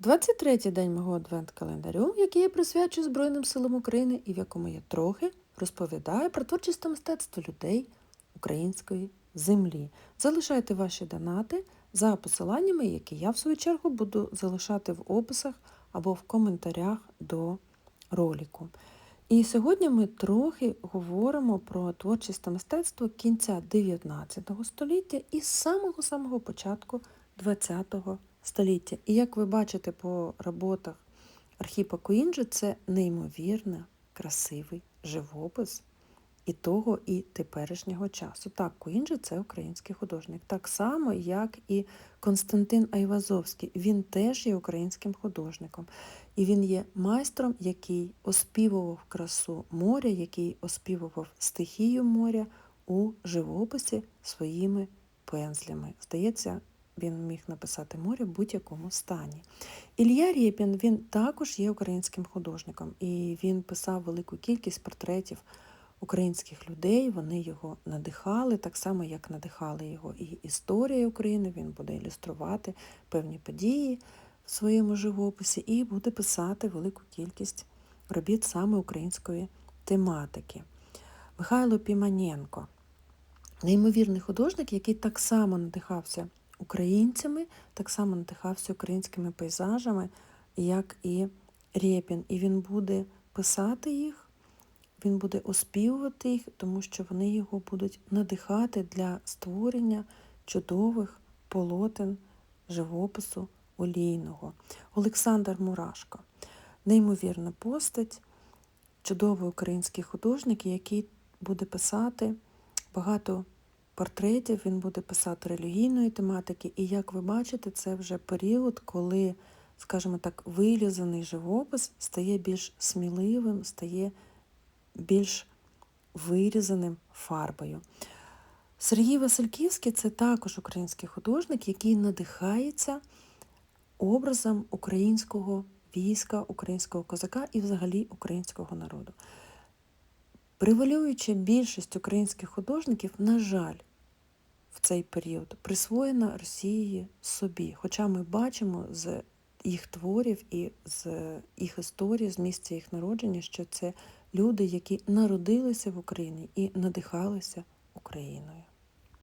23-й день мого адвент-календарю, який я присвячую Збройним силам України і в якому я трохи розповідаю про творчість та мистецтво людей української землі. Залишайте ваші донати за посиланнями, які я в свою чергу буду залишати в описах або в коментарях до ролику. І сьогодні ми трохи говоримо про творчість та мистецтво кінця 19 століття і з самого-самого початку 20 століття. І як ви бачите по роботах Архіпа Куінджи, це неймовірно красивий живопис і того, і теперішнього часу. Так, Куінджи – це український художник, так само, як і Константин Айвазовський. Він теж є українським художником. І він є майстром, який оспівував красу моря, який оспівував стихію моря у живописі своїми пензлями. Здається, він міг написати море в будь-якому стані. Ілля Рєпін, він також є українським художником, і він писав велику кількість портретів українських людей. Вони його надихали, так само, як надихали його і історія України. Він буде ілюструвати певні події в своєму живописі і буде писати велику кількість робіт саме української тематики. Михайло Піманенко, неймовірний художник, який так само надихався українцями, так само надихався українськими пейзажами, як і Рєпін. І він буде писати їх, він буде оспівувати їх, тому що вони його будуть надихати для створення чудових полотен живопису олійного. Олександр Мурашко, неймовірна постать, чудовий український художник, який буде писати багато портретів, він буде писати релігійної тематики. І як ви бачите, це вже період, коли, скажімо так, вилізаний живопис стає більш сміливим, стає більш вирізаним фарбою. Сергій Васильківський це також український художник, який надихається образом українського війська, українського козака і взагалі українського народу. Превалююча більшість українських художників, на жаль, цей період присвоєна Росії собі. Хоча ми бачимо з їх творів і з їх історії, з місця їх народження, що це люди, які народилися в Україні і надихалися Україною.